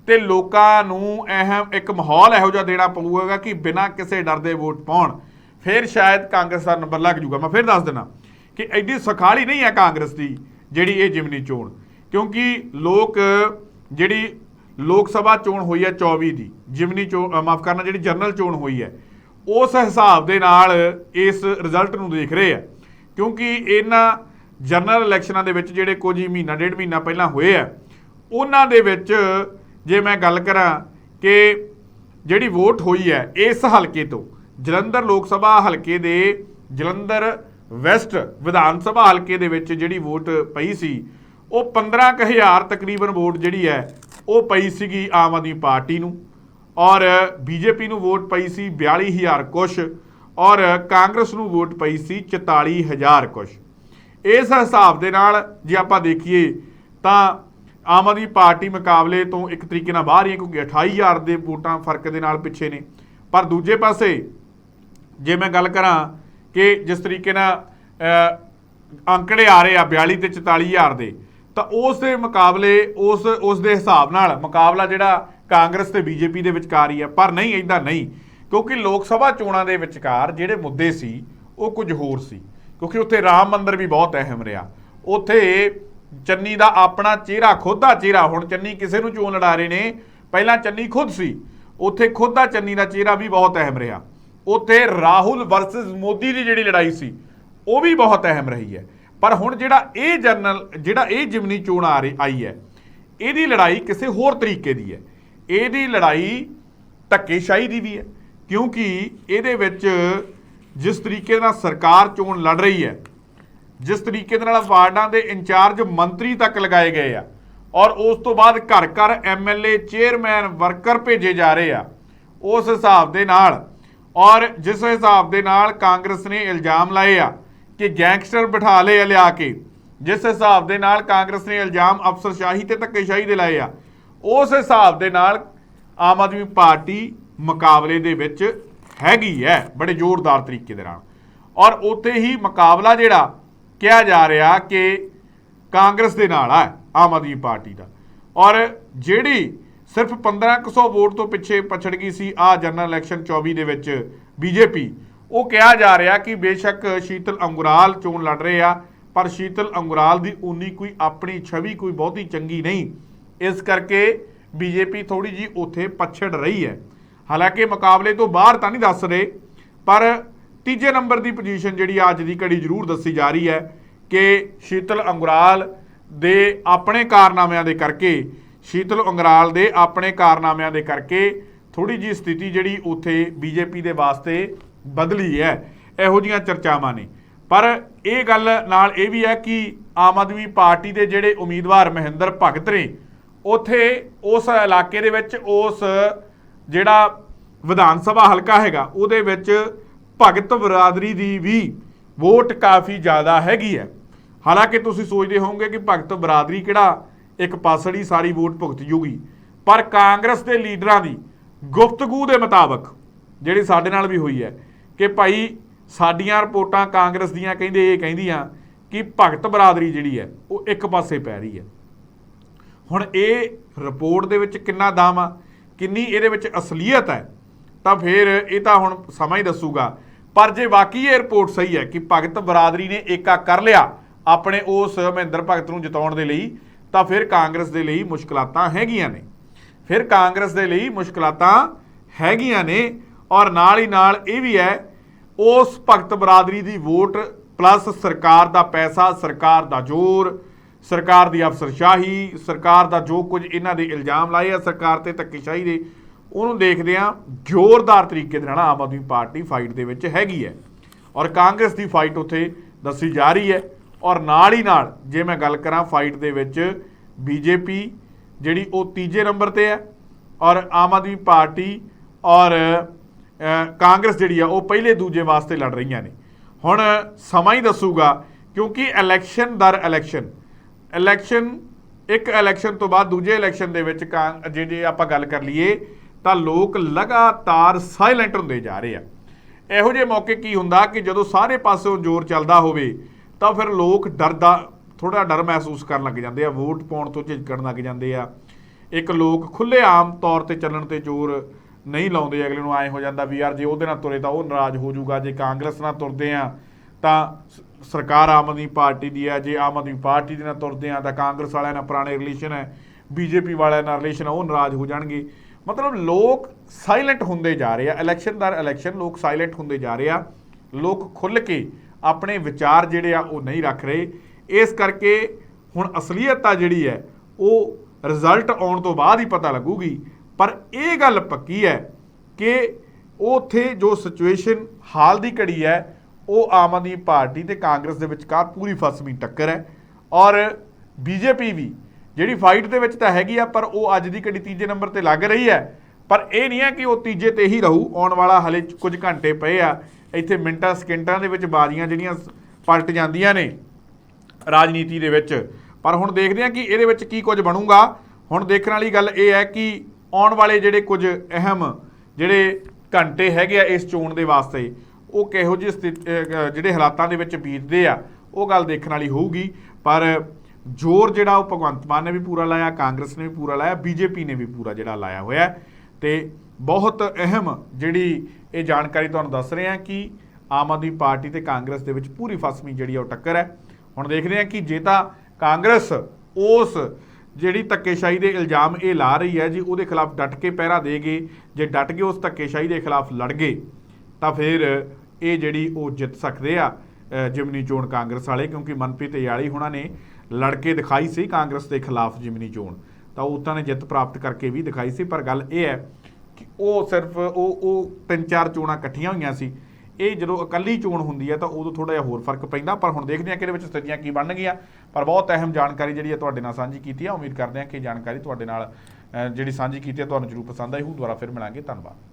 ਤੇ ਲੋਕਾਂ ਨੂੰ ਅਹਿਮ ਇੱਕ ਮਾਹੌਲ ਇਹੋ ਜਿਹਾ ਦੇਣਾ ਪਊਗਾ ਕਿ ਬਿਨਾਂ ਕਿਸੇ ਡਰ ਦੇ ਵੋਟ ਪਾਉਣ। ਫਿਰ ਸ਼ਾਇਦ ਕਾਂਗਰਸ ਦਾ ਨੰਬਰ ਲੱਗ ਜੂਗਾ। ਮੈਂ ਫਿਰ ਦੱਸ ਦਿੰਦਾ ਕਿ ਐਡੀ ਸਖਾਲੀ ਨਹੀਂ ਹੈ ਕਾਂਗਰਸ ਦੀ ਜਿਹੜੀ ਇਹ ਜਿਮਨੀ ਚੋਣ। ਕਿਉਂਕਿ ਲੋਕ ਜਿਹੜੀ ਲੋਕ ਸਭਾ ਚੋਣ ਹੋਈ ਹੈ 24 ਦੀ, ਜਿਮਨੀ ਚੋਣ ਮਾਫ ਕਰਨਾ, ਜਿਹੜੀ ਜਨਰਲ ਚੋਣ ਹੋਈ ਹੈ। ਉਸ ਹਿਸਾਬ ਦੇ ਨਾਲ ਇਸ ਰਿਜ਼ਲਟ ਨੂੰ ਦੇਖ ਰਹੇ ਆ ਕਿਉਂਕਿ ਇਹਨਾਂ ਜਨਰਲ ਇਲੈਕਸ਼ਨਾਂ ਦੇ ਵਿੱਚ ਜਿਹੜੇ ਕੁਝ ਹੀ ਮਹੀਨਾ, ਡੇਢ ਮਹੀਨਾ ਪਹਿਲਾਂ ਹੋਏ ਆ ਉਹਨਾਂ ਦੇ ਵਿੱਚ ਜੇ ਮੈਂ ਗੱਲ ਕਰਾਂ ਕਿ ਜਿਹੜੀ ਵੋਟ ਹੋਈ ਹੈ ਇਸ ਹਲਕੇ ਤੋਂ, ਜਲੰਧਰ ਲੋਕ ਸਭਾ ਹਲਕੇ ਦੇ ਜਲੰਧਰ ਵੈਸਟ ਵਿਧਾਨ ਸਭਾ ਹਲਕੇ ਦੇ ਵਿੱਚ ਜਿਹੜੀ ਵੋਟ ਪਈ ਸੀ, ਉਹ 15000 ਤਕਰੀਬਨ ਵੋਟ ਜਿਹੜੀ ਹੈ ਉਹ ਪਈ ਸੀਗੀ ਆਮ ਆਦਮੀ ਪਾਰਟੀ ਨੂੰ ਔਰ ਬੀਜੇਪੀ ਨੂੰ ਵੋਟ ਪਈ ਸੀ 42000 ਕੁਛ ਔਰ ਕਾਂਗਰਸ ਨੂੰ ਵੋਟ ਪਈ ਸੀ 44000 ਕੁਛ। ਇਸ ਹਿਸਾਬ ਦੇ ਨਾਲ ਜੇ ਆਪਾਂ ਦੇਖੀਏ ਤਾਂ ਆਮ ਆਦਮੀ ਪਾਰਟੀ ਮੁਕਾਬਲੇ ਤੋਂ ਇੱਕ ਤਰੀਕੇ ਨਾਲ ਬਾਹਰ ਹੀ ਹੈ ਕਿਉਂਕਿ 28000 ਦੇ ਵੋਟਾਂ ਫ਼ਰਕ ਦੇ ਨਾਲ ਪਿੱਛੇ ਨੇ। ਪਰ ਦੂਜੇ ਪਾਸੇ ਜੇ ਮੈਂ ਗੱਲ ਕਰਾਂ ਕਿ ਜਿਸ ਤਰੀਕੇ ਨਾਲ ਅੰਕੜੇ ਆ ਰਹੇ ਆ 42 ਤੇ 44000 ਦੇ ਤਾਂ ਉਸ ਦੇ ਮੁਕਾਬਲੇ, ਉਸ ਉਸ ਦੇ ਹਿਸਾਬ ਨਾਲ ਮੁਕਾਬਲਾ ਜਿਹੜਾ ਕਾਂਗਰਸ ਤੇ ਬੀਜੇਪੀ ਦੇ ਵਿਚਕਾਰ ਹੀ ਹੈ, ਪਰ ਨਹੀਂ ਇਦਾਂ ਨਹੀਂ। ਕਿਉਂਕਿ ਲੋਕ ਸਭਾ ਚੋਣਾਂ ਦੇ ਵਿਚਕਾਰ ਜਿਹੜੇ ਮੁੱਦੇ ਸੀ, ਉਹ ਕੁਝ ਹੋਰ ਸੀ। ਕਿਉਂਕਿ ਉੱਥੇ ਰਾਮ ਮੰਦਿਰ ਵੀ ਬਹੁਤ ਅਹਿਮ ਰਿਹਾ। ਉੱਥੇ ਚੰਨੀ ਦਾ ਆਪਣਾ ਚਿਹਰਾ, ਖੁਦ ਦਾ ਚਿਹਰਾ, ਹੁਣ ਚੰਨੀ ਕਿਸੇ ਨੂੰ ਚੋਣ ਲੜਾ ਰਹੇ ਨੇ, ਪਹਿਲਾਂ ਚੰਨੀ ਖੁਦ ਸੀ। ਉੱਥੇ ਖੁਦ ਦਾ ਚੰਨੀ ਦਾ ਚਿਹਰਾ ਵੀ ਬਹੁਤ ਅਹਿਮ ਰਿਹਾ। ਉੱਥੇ ਰਾਹੁਲ ਵਰਸਸ ਮੋਦੀ ਦੀ ਜਿਹੜੀ ਲੜਾਈ ਸੀ, ਉਹ ਵੀ ਬਹੁਤ ਅਹਿਮ ਰਹੀ ਹੈ। ਪਰ ਹੁਣ ਜਿਹੜਾ ਇਹ ਜਨਰਲ ਜਿਹੜਾ ਇਹ ਜਿਮਨੀ ਚੋਣ ਆ ਰਹੀ, ਆਈ ਹੈ, ਇਹਦੀ ਲੜਾਈ ਕਿਸੇ ਹੋਰ ਤਰੀਕੇ ਦੀ ਹੈ। ਇਹਦੀ ਲੜਾਈ ਧੱਕੇਸ਼ਾਹੀ ਦੀ ਵੀ ਹੈ, ਕਿਉਂਕਿ ਇਹਦੇ ਵਿੱਚ ਜਿਸ ਤਰੀਕੇ ਨਾਲ ਸਰਕਾਰ ਚੋਣ ਲੜ ਰਹੀ ਹੈ, ਜਿਸ ਤਰੀਕੇ ਦੇ ਨਾਲ ਵਾਰਡਾਂ ਦੇ ਇੰਚਾਰਜ ਮੰਤਰੀ ਤੱਕ ਲਗਾਏ ਗਏ ਆ, ਔਰ ਉਸ ਤੋਂ ਬਾਅਦ ਘਰ ਘਰ ਐਮਐਲਏ ਚੇਅਰਮੈਨ, ਵਰਕਰ ਭੇਜੇ ਜਾ ਰਹੇ ਆ, ਉਸ ਹਿਸਾਬ ਦੇ ਨਾਲ, ਔਰ ਜਿਸ ਹਿਸਾਬ ਦੇ ਨਾਲ ਕਾਂਗਰਸ ਨੇ ਇਲਜ਼ਾਮ ਲਾਏ ਆ ਕਿ ਗੈਂਗਸਟਰ ਬਿਠਾ ਲਏ ਆ ਲਿਆ ਕੇ। ਜਿਸ ਹਿਸਾਬ ਦੇ ਨਾਲ ਕਾਂਗਰਸ ਨੇ ਇਲਜ਼ਾਮ ਅਫਸਰਸ਼ਾਹੀ ਤੇ ਧੱਕੇਸ਼ਾਹੀ ਦੇ ਲਾਏ ਆ, ਉਸ ਹਿਸਾਬ ਦੇ ਨਾਲ ਆਮ ਆਦਮੀ ਪਾਰਟੀ ਮੁਕਾਬਲੇ ਦੇ ਵਿੱਚ ਹੈਗੀ ਹੈ ਬੜੇ ਜ਼ੋਰਦਾਰ ਤਰੀਕੇ ਦੇ ਨਾਲ। ਔਰ ਉੱਥੇ ਹੀ ਮੁਕਾਬਲਾ ਜਿਹੜਾ ਕਿਹਾ ਜਾ ਰਿਹਾ ਕਿ ਕਾਂਗਰਸ ਦੇ ਨਾਲ ਆ, ਆਮ ਆਦਮੀ ਪਾਰਟੀ ਦਾ। ਔਰ ਜਿਹੜੀ ਸਿਰਫ 1500 ਵੋਟ ਤੋਂ ਪਿੱਛੇ ਪਛੜ ਗਈ ਸੀ ਆ ਜਨਰਲ ਇਲੈਕਸ਼ਨ 24 ਦੇ ਵਿੱਚ ਬੀਜੇਪੀ ਉਹ ਕਿਹਾ ਜਾ ਰਿਹਾ ਕਿ ਬੇਸ਼ੱਕ ਸ਼ੀਤਲ ਅੰਗੁਰਾਲ ਚੋਣ ਲੜ ਰਹੇ ਆ, ਪਰ ਸ਼ੀਤਲ ਅੰਗੁਰਾਲ ਦੀ ਉਨੀ ਕੋਈ ਆਪਣੀ ਛਵੀ ਕੋਈ ਬਹੁਤੀ ਚੰਗੀ ਨਹੀਂ। ਇਸ ਕਰਕੇ ਬੀਜੇਪੀ ਥੋੜੀ ਜੀ ਉੱਥੇ ਪਛੜ ਰਹੀ ਹੈ। ਹਾਲਾਂਕਿ ਮੁਕਾਬਲੇ ਤੋਂ ਬਾਹਰ ਤਾਂ ਨਹੀਂ ਦੱਸ ਰਹੇ, ਪਰ ਤੀਜੇ ਨੰਬਰ ਦੀ ਪੋਜੀਸ਼ਨ ਜਿਹੜੀ ਅੱਜ ਦੀ ਘੜੀ ਜ਼ਰੂਰ ਦੱਸੀ ਜਾ ਰਹੀ ਹੈ ਕਿ ਸ਼ੀਤਲ ਅੰਗੁਰਾਲ ਦੇ ਆਪਣੇ ਕਾਰਨਾਮਿਆਂ ਦੇ ਕਰਕੇ, ਸ਼ੀਤਲ ਅੰਗਰਾਲ ਦੇ ਆਪਣੇ ਕਾਰਨਾਮਿਆਂ ਦੇ ਕਰਕੇ ਥੋੜੀ ਜੀ ਸਥਿਤੀ ਜਿਹੜੀ ਉੱਥੇ ਬੀਜੇਪੀ ਦੇ ਵਾਸਤੇ ਬਦਲੀ ਹੈ, ਇਹੋ ਜੀਆਂ ਚਰਚਾਵਾਂ ਨੇ। ਪਰ ਇਹ ਗੱਲ ਨਾਲ ਇਹ ਵੀ ਹੈ ਕਿ ਆਮ ਆਦਮੀ ਪਾਰਟੀ ਦੇ ਜਿਹੜੇ ਉਮੀਦਵਾਰ ਮਹਿੰਦਰ ਭਗਤ ਨੇ, ਉਥੇ ਉਸ ਇਲਾਕੇ ਦੇ ਵਿੱਚ ਉਸ ਜਿਹੜਾ ਵਿਧਾਨ ਸਭਾ ਹਲਕਾ ਹੈਗਾ, ਉਹਦੇ ਵਿੱਚ ਭਗਤ ਬਰਾਦਰੀ ਦੀ ਵੀ ਵੋਟ ਕਾਫੀ ਜ਼ਿਆਦਾ ਹੈਗੀ ਹੈ। ਹਾਲਾਂਕਿ ਤੁਸੀਂ ਸੋਚਦੇ ਹੋਵੋਗੇ ਕਿ ਭਗਤ ਬਰਾਦਰੀ ਕਿਹੜਾ ਇੱਕ ਪਾਸੜੀ ਸਾਰੀ ਵੋਟ ਭੁਗਤ ਜੂਗੀ, ਪਰ ਕਾਂਗਰਸ ਦੇ ਲੀਡਰਾਂ ਦੀ ਗੁਫ਼ਤਗੂ ਦੇ ਮੁਤਾਬਕ, ਜਿਹੜੀ ਸਾਡੇ ਨਾਲ ਵੀ ਹੋਈ ਹੈ ਕਿ ਭਾਈ ਸਾਡੀਆਂ ਰਿਪੋਰਟਾਂ ਕਾਂਗਰਸ ਦੀਆਂ ਕਹਿੰਦੇ ਇਹ ਕਹਿੰਦੀਆਂ ਕਿ ਭਗਤ ਬਰਾਦਰੀ ਜਿਹੜੀ ਹੈ, ਉਹ ਇੱਕ ਪਾਸੇ ਪੈ ਰਹੀ ਹੈ। ਹੁਣ ਇਹ ਰਿਪੋਰਟ ਦੇ ਵਿੱਚ ਕਿੰਨਾ ਦਮ ਆ, ਕਿੰਨੀ ਇਹਦੇ ਵਿੱਚ ਅਸਲੀਅਤ ਹੈ, ਤਾਂ ਫਿਰ ਇਹ ਤਾਂ ਹੁਣ ਸਮਾਂ ਹੀ ਦੱਸੂਗਾ। ਪਰ ਜੇ ਵਾਕਈ ਇਹ ਰਿਪੋਰਟ ਸਹੀ ਹੈ ਕਿ ਭਗਤ ਬਰਾਦਰੀ ਨੇ ਏਕਾ ਕਰ ਲਿਆ ਆਪਣੇ ਉਸ ਮਹਿੰਦਰ ਭਗਤ ਨੂੰ ਜਿਤਾਉਣ ਦੇ ਲਈ, ਤਾਂ ਫਿਰ ਕਾਂਗਰਸ ਦੇ ਲਈ ਮੁਸ਼ਕਲਾਤਾਂ ਹੈਗੀਆਂ ਨੇ। ਫਿਰ ਕਾਂਗਰਸ ਦੇ ਲਈ ਮੁਸ਼ਕਲਾਤਾਂ ਹੈਗੀਆਂ ਨੇ ਔਰ ਨਾਲ ਹੀ ਨਾਲ ਇਹ ਵੀ ਹੈ ਉਸ ਭਗਤ ਬਰਾਦਰੀ ਦੀ ਵੋਟ ਪਲੱਸ ਸਰਕਾਰ ਦਾ ਪੈਸਾ, ਸਰਕਾਰ ਦਾ ਜ਼ੋਰ, ਸਰਕਾਰ ਦੀ ਅਫਸਰਸ਼ਾਹੀ, ਸਰਕਾਰ ਦਾ ਜੋ ਕੁਝ ਇਹਨਾਂ ਦੇ ਇਲਜ਼ਾਮ ਲਾਏ ਆ ਸਰਕਾਰ ਤੇ ਧੱਕੇਸ਼ਾਹੀ ਦੇ, ਉਹਨੂੰ ਦੇਖਦੇ ਆ ਜ਼ੋਰਦਾਰ ਤਰੀਕੇ ਦੇ ਨਾਲ ਆਮ ਆਦਮੀ ਪਾਰਟੀ ਫਾਈਟ ਦੇ ਵਿੱਚ ਹੈਗੀ ਹੈ। ਔਰ ਕਾਂਗਰਸ ਦੀ ਫਾਈਟ ਉੱਥੇ ਦੱਸੀ ਜਾ ਰਹੀ ਹੈ। ਔਰ ਨਾਲ ਹੀ ਨਾਲ ਜੇ ਮੈਂ ਗੱਲ ਕਰਾਂ ਫਾਈਟ ਦੇ ਵਿੱਚ ਬੀਜੇਪੀ, ਜਿਹੜੀ ਉਹ ਤੀਜੇ ਨੰਬਰ ਤੇ ਹੈ ਔਰ ਆਮ ਆਦਮੀ ਪਾਰਟੀ ਔਰ ਕਾਂਗਰਸ ਜਿਹੜੀ ਆ, ਉਹ ਪਹਿਲੇ ਦੂਜੇ ਵਾਸਤੇ ਲੜ ਰਹੀਆਂ ਨੇ। ਹੁਣ ਸਮਾਂ ਹੀ ਦੱਸੂਗਾ, ਕਿਉਂਕਿ ਇਲੈਕਸ਼ਨ ਦਰ ਇਲੈਕਸ਼ਨ ਇਲੈਕਸ਼ਨ ਇੱਕ ਇਲੈਕਸ਼ਨ ਤੋਂ ਬਾਅਦ ਦੂਜੇ ਇਲੈਕਸ਼ਨ ਦੇ ਵਿੱਚ ਕਾਂ- ਜੇ ਜੇ ਆਪਾਂ ਗੱਲ ਕਰ ਲਈਏ, ਤਾਂ ਲੋਕ ਲਗਾਤਾਰ ਸਾਇਲੈਂਟ ਹੁੰਦੇ ਜਾ ਰਹੇ ਆ। ਇਹੋ ਜਿਹੇ ਮੌਕੇ ਕੀ ਹੁੰਦਾ ਕਿ ਜਦੋਂ ਸਾਰੇ ਪਾਸਿਓਂ ਜ਼ੋਰ ਚੱਲਦਾ ਹੋਵੇ, ਤਾਂ ਫਿਰ ਲੋਕ ਡਰਦਾ ਥੋੜਾ ਡਰ ਮਹਿਸੂਸ ਕਰਨ ਲੱਗ ਜਾਂਦੇ ਆ, ਵੋਟ ਪਾਉਣ ਤੋਂ ਝਿਜਕਣ ਲੱਗ ਜਾਂਦੇ ਆ। ਇੱਕ ਲੋਕ ਖੁੱਲੇ ਆਮ ਤੌਰ ਤੇ ਚੱਲਣ ਤੇ ਜ਼ੋਰ ਨਹੀਂ ਲਾਉਂਦੇ, ਅਗਲੇ ਨੂੰ ਐ ਹੋ ਜਾਂਦਾ ਵੀ ਯਾਰ ਜੇ ਉਹਦੇ ਨਾਲ ਤੁਰੇ ਤਾਂ ਉਹ ਨਾਰਾਜ਼ ਹੋ ਜਾਊਗਾ। ਜੇ ਕਾਂਗਰਸ ਨਾਲ ਤੁਰਦੇ ਆ ਤਾਂ ਸਰਕਾਰ ਆਮ ਆਦਮੀ ਪਾਰਟੀ ਦੀ ਹੈ। ਜੇ ਆਮ ਆਦਮੀ ਪਾਰਟੀ ਦੇ ਨਾਲ ਤੁਰਦੇ ਆ ਤਾਂ ਕਾਂਗਰਸ ਵਾਲਿਆਂ ਨਾਲ ਪੁਰਾਣੇ ਰਿਲੇਸ਼ਨ ਹੈ, ਬੀਜੇਪੀ ਵਾਲਿਆਂ ਨਾਲ ਰਿਲੇਸ਼ਨ ਉਹ ਨਾਰਾਜ਼ ਹੋ ਜਾਣਗੇ। ਮਤਲਬ ਲੋਕ ਸਾਇਲੈਂਟ ਹੁੰਦੇ ਜਾ ਰਹੇ ਆ। ਇਲੈਕਸ਼ਨ ਦਰ ਇਲੈਕਸ਼ਨ ਲੋਕ ਸਾਇਲੈਂਟ ਹੁੰਦੇ ਜਾ ਰਹੇ ਆ। ਲੋਕ ਖੁੱਲ ਕੇ ਆਪਣੇ ਵਿਚਾਰ ਜਿਹੜੇ ਆ ਉਹ ਨਹੀਂ ਰੱਖ ਰਹੇ। ਇਸ ਕਰਕੇ ਹੁਣ ਅਸਲੀਅਤ ਆ ਜਿਹੜੀ ਹੈ, ਉਹ ਰਿਜ਼ਲਟ ਆਉਣ ਤੋਂ ਬਾਅਦ ਹੀ ਪਤਾ ਲੱਗੂਗੀ ਪਰ ਇਹ ਗੱਲ ਪੱਕੀ ਹੈ ਕਿ ਉੱਥੇ ਜੋ ਸਿਚੁਏਸ਼ਨ ਹਾਲ ਦੀ ਘੜੀ ਹੈ, ਉਹ ਆਮ ਆਦਮੀ ਪਾਰਟੀ ਤੇ ਕਾਂਗਰਸ ਦੇ ਵਿਚਕਾਰ ਪੂਰੀ ਫਸਵੀਂ ਟੱਕਰ ਹੈ ਔਰ ਬੀਜੇਪੀ ਵੀ ਜਿਹੜੀ ਫਾਈਟ ਦੇ ਵਿੱਚ ਤਾਂ ਹੈਗੀ ਆ, ਪਰ ਉਹ ਅੱਜ ਦੀ ਘੜੀ ਤੀਜੇ ਨੰਬਰ ਤੇ ਲੱਗ ਰਹੀ ਹੈ। ਪਰ ਇਹ ਨਹੀਂ ਹੈ ਕਿ ਉਹ ਤੀਜੇ ਤੇ ਹੀ ਰਹੂ, ਆਉਣ ਵਾਲਾ ਹਲੇ ਕੁਝ ਘੰਟੇ ਪਏ ਆ, ਇੱਥੇ ਮਿੰਟਾਂ ਸਕਿੰਟਾਂ ਦੇ ਵਿੱਚ ਬਾਜ਼ੀਆਂ ਜਿਹੜੀਆਂ ਪਲਟ ਜਾਂਦੀਆਂ ਨੇ ਰਾਜਨੀਤੀ ਦੇ ਵਿੱਚ। ਪਰ ਹੁਣ ਦੇਖਦੇ ਹਾਂ ਕਿ ਇਹਦੇ ਵਿੱਚ ਕੀ ਕੁਝ ਬਣੂਗਾ। ਹੁਣ ਦੇਖਣ ਵਾਲੀ ਗੱਲ ਇਹ ਹੈ ਕਿ ਆਉਣ ਵਾਲੇ ਜਿਹੜੇ ਕੁਝ ਅਹਿਮ ਜਿਹੜੇ ਘੰਟੇ ਹੈਗੇ ਆ ਇਸ ਚੋਣ ਦੇ ਵਾਸਤੇ, ਉਹ ਕਿਹੋ ਜਿਹੇ ਸਥਿਤ- ਜਿਹੜੇ ਹਾਲਾਤਾਂ ਦੇ ਵਿੱਚ ਬੀਤਦੇ ਆ, ਉਹ ਗੱਲ ਦੇਖਣ ਵਾਲੀ ਹੋਊਗੀ। ਪਰ ਜ਼ੋਰ ਜਿਹੜਾ ਉਹ ਭਗਵੰਤ ਮਾਨ ਨੇ ਵੀ ਪੂਰਾ ਲਾਇਆ, ਕਾਂਗਰਸ ਨੇ ਵੀ ਪੂਰਾ ਲਾਇਆ, ਬੀਜੇਪੀ ਨੇ ਵੀ ਪੂਰਾ ਜਿਹੜਾ ਲਾਇਆ ਹੋਇਆ। ਹੈ ਤੇ ਬਹੁਤ ਅਹਿਮ ਜਿਹੜੀ ਇਹ ਜਾਣਕਾਰੀ ਤੁਹਾਨੂੰ ਦੱਸ ਰਹੇ ਹਾਂ ਕਿ ਆਮ ਆਦਮੀ ਪਾਰਟੀ ਤੇ ਕਾਂਗਰਸ ਦੇ ਵਿੱਚ ਪੂਰੀ ਫਸਮੀ ਜਿਹੜੀ ਆ ਉਹ ਟੱਕਰ ਹੈ। ਹੁਣ ਦੇਖਦੇ ਹਾਂ ਕਿ ਜੇ ਤਾਂ ਕਾਂਗਰਸ ਉਸ ਜਿਹੜੀ ਧੱਕੇਸ਼ਾਹੀ ਦੇ ਇਲਜ਼ਾਮ ਇਹ ਲਾ ਰਹੀ ਹੈ ਜੀ, ਉਹਦੇ ਖਿਲਾਫ ਡਟ ਕੇ ਪਹਿਰਾ ਦੇਗੇ। ਜੇ ਡਟ ਕੇ ਉਸ ਧੱਕੇਸ਼ਾਹੀ ਦੇ ਖਿਲਾਫ ਲੜ ਗਏ, ਤਾਂ ਫਿਰ ਇਹ ਜਿਹੜੀ ਉਹ ਜਿੱਤ ਸਕਦੇ ਆ ਜਿਮਨੀ ਚੋਣ ਕਾਂਗਰਸ ਵਾਲੇ, ਕਿਉਂਕਿ ਮਨਪ੍ਰੀਤ ਯਾਲੀ ਹੁਣਾਂ ਨੇ ਲੜ ਕੇ ਦਿਖਾਈ ਸੀ ਕਾਂਗਰਸ ਦੇ ਖਿਲਾਫ ਜਿਮਨੀ ਚੋਣ। ਤਾਂ ਉਹ ਤਾਂ ਨੇ ਜਿੱਤ ਪ੍ਰਾਪਤ ਕਰਕੇ ਵੀ ਦਿਖਾਈ ਸੀ, ਪਰ ਗੱਲ ਇਹ ਹੈ ਕਿ ਉਹ ਸਿਰਫ ਉਹ ਉਹ ਤਿੰਨ ਚਾਰ ਚੋਣਾਂ ਇਕੱਠੀਆਂ ਹੋਈਆਂ ਸੀ ਇਹ ਜਦੋਂ ਇਕੱਲੀ ਚੋਣ ਹੁੰਦੀ ਹੈ ਤਾਂ ਉਦੋਂ ਥੋੜਾ ਜਿਹਾ ਹੋਰ ਫ਼ਰਕ ਪੈਂਦਾ, ਪਰ ਹੁਣ ਦੇਖਦੇ ਹਾਂ ਕਿ ਇਹਦੇ ਵਿੱਚ ਸਥਿਤੀਆਂ ਕੀ ਬਣਨਗੀਆਂ ਪਰ ਬਹੁਤ ਅਹਿਮ ਜਾਣਕਾਰੀ ਜਿਹੜੀ ਹੈ ਤੁਹਾਡੇ ਨਾਲ ਸਾਂਝੀ ਕੀਤੀ ਹੈ ਉਮੀਦ ਕਰਦੇ ਹਾਂ ਕਿ ਇਹ ਜਾਣਕਾਰੀ ਤੁਹਾਡੇ ਨਾਲ ਜਿਹੜੀ ਸਾਂਝੀ ਕੀਤੀ ਹੈ, ਤੁਹਾਨੂੰ ਜ਼ਰੂਰ ਪਸੰਦ ਆਈ ਹੋਊ। ਦੁਬਾਰਾ ਫਿਰ ਮਿਲਾਂਗੇ। ਧੰਨਵਾਦ।